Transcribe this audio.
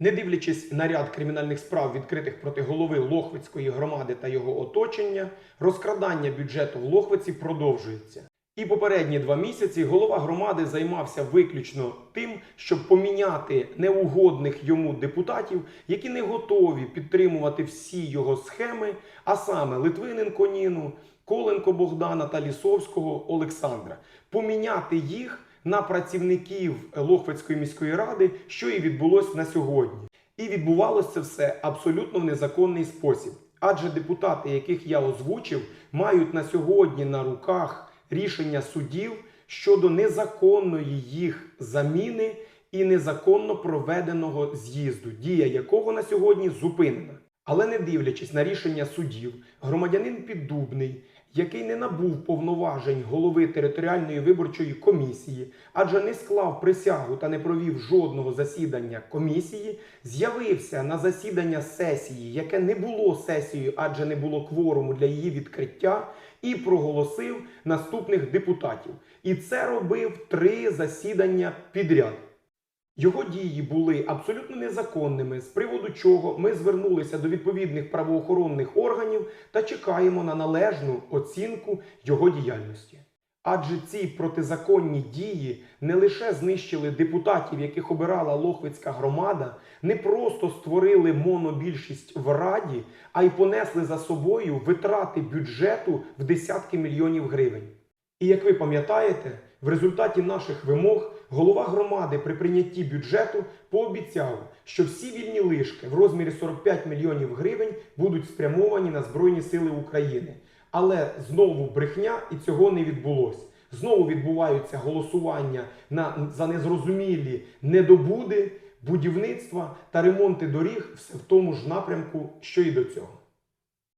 Не дивлячись на ряд кримінальних справ, відкритих проти голови Лохвицької громади та його оточення, розкрадання бюджету в Лохвиці продовжується. І попередні два місяці голова громади займався виключно тим, щоб поміняти неугодних йому депутатів, які не готові підтримувати всі його схеми, а саме Литвиненко Ніну, Коленко Богдана та Лісовського Олександра, поміняти їх на працівників Лохвицької міської ради, що і відбулось на сьогодні. І відбувалося це все абсолютно в незаконний спосіб. Адже депутати, яких я озвучив, мають на сьогодні на руках рішення судів щодо незаконної їх заміни і незаконно проведеного з'їзду, дія якого на сьогодні зупинена. Але не дивлячись на рішення судів, громадянин Піддубний, який не набув повноважень голови територіальної виборчої комісії, адже не склав присягу та не провів жодного засідання комісії, з'явився на засідання сесії, яке не було сесією, адже не було кворуму для її відкриття, і проголосив наступних депутатів. І це робив три засідання підряд. Його дії були абсолютно незаконними, з приводу чого ми звернулися до відповідних правоохоронних органів та чекаємо на належну оцінку його діяльності. Адже ці протизаконні дії не лише знищили депутатів, яких обирала Лохвицька громада, не просто створили монобільшість в раді, а й понесли за собою витрати бюджету в десятки мільйонів гривень. І як ви пам'ятаєте, в результаті наших вимог голова громади при прийнятті бюджету пообіцяв, що всі вільні лишки в розмірі 45 мільйонів гривень будуть спрямовані на Збройні Сили України. Але знову брехня і цього не відбулося. Знову відбуваються голосування на, за незрозумілі недобуди, будівництва та ремонти доріг все в тому ж напрямку, що і до цього.